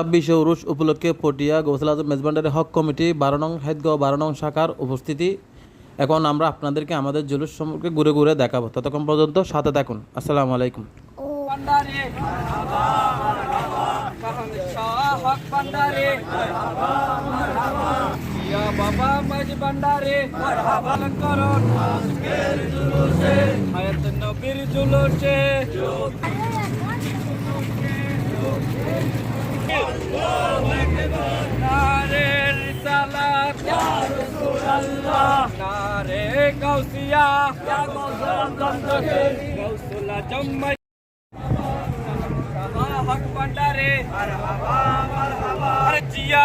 ছাব্বিশে উরুষ উপলক্ষে পটিয়া গৌসল আজম মেজবান্ডারি হক কমিটি বারো নং হেদগাঁও বারো নং শাখার উপস্থিতি। এখন আমরা আপনাদেরকে আমাদের জুলুস সম্পর্কে ঘুরে ঘুরে দেখাবো। ততক্ষণ পর্যন্ত সাথে থাকুন। আসসালামু আলাইকুম। নারে রিসালাত ইয়া রাসূলুল্লাহ নারে গাউসিয়া ইয়া গাউসুল আজম হক ভান্ডারে আরে জিয়া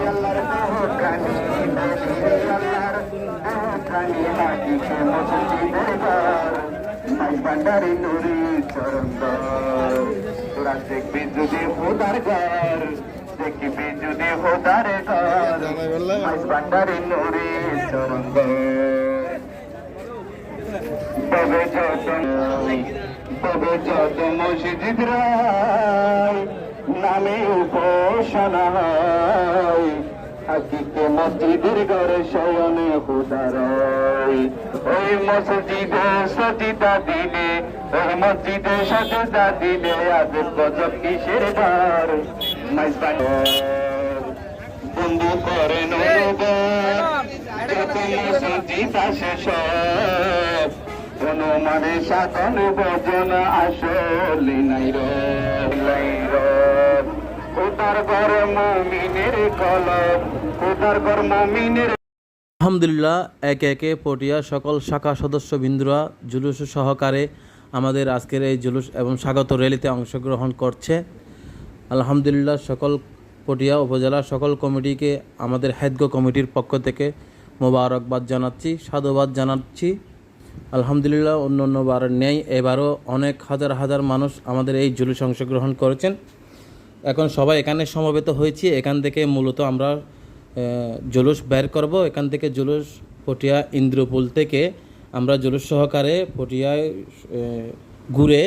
নারে গাউসিয়া আরে গাউসুল আজম মাঝ ভান্ডারে মারহাবা মারহাবা ভান্ডারি নুরি চরন্দর তোরা দেখবি যদি হোদার ঘর দেখবি যদি হোদার ঘর ভান্ডারি নুরি চরন্দর তবে যত তবে যত মসজিদ রায় নামে উপাসনা হয়। মসজিদের ঘরে শয়নে হুদারয় ওই মসজিদে সজিদা দিলে ওই মসজিদে সজিদা দিলে আজ গজব কিসের বার বন্ধু করে সব কোন মানে সাধন ভজন আসলে নাই লাই আলহামদুলিল্লাহ, একে একে পটিয়া সকল শাখা সদস্য বিন্দুরা জুলুস সহকারে আমাদের আজকের এই জুলুস এবং স্বাগত র্যালিতে অংশগ্রহণ করছে। আলহামদুলিল্লাহ, সকল পটিয়া উপজেলা, সকল কমিটিকে, আমাদের হেদগো কমিটির পক্ষ থেকে মোবারকবাদ জানাচ্ছি, সাধুবাদ জানাচ্ছি। আলহামদুলিল্লাহ অন্য অন্য বারের নেই এবারও অনেক হাজার হাজার মানুষ আমাদের এই জুলুস অংশগ্রহণ করেছেন। এখন সবাই এখানে সমবেত হয়েছি, এখান থেকে মূলত আমরা জুলুস বের করব। এখান থেকে জুলুস পটিয়া ইন্দ্রপুল থেকে আমরা জুলুস সহকারে পটিয়ায় ঘুরে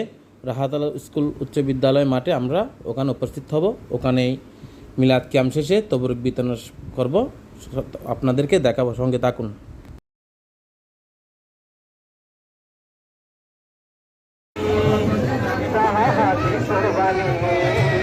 রাহাতালা স্কুল উচ্চ বিদ্যালয় মাঠে আমরা ওখানে উপস্থিত হব। ওখানেই মিলাদ ক্যাম্প শেষে তবরুক বিতরণ করব। আপনাদেরকে দেখাবো, সঙ্গে থাকুন। সাহাবি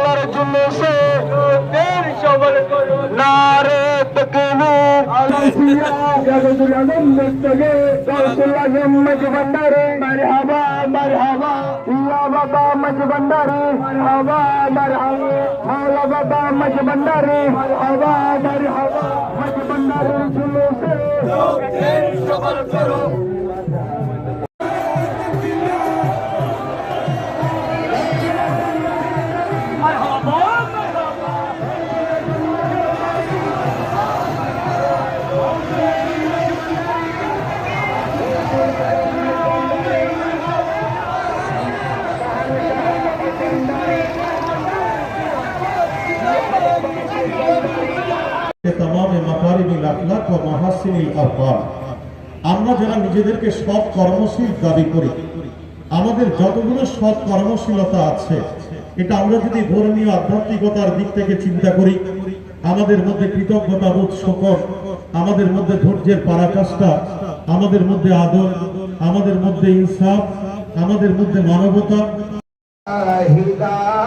তকবীর আলাইহিয়া জাদুল আজম মুস্তাগে গাউসুল আজম মজ ভন্ডারে মারহাবা মারহাবা ইয়া বাবা মজ ভন্ডারে মারহাবা মারহাবা মাওলা বাবা মজ আমরা যারা নিজেদেরকে সৎ কর্মশীল দাবি করি, আমাদের যতগুলো সৎ কর্মশীলতা আছে, এটা আমরা যদি ধর্মীয় আধ্যাত্মিকতার দিক থেকে চিন্তা করি, আমাদের মধ্যে কৃতজ্ঞতা বোধ শকর, আমাদের মধ্যে ধৈর্যের পারাকাষ্টা আমাদের মধ্যে আদর, আমাদের মধ্যে ইনসাফ, আমাদের মধ্যে মানবতা। হিদায়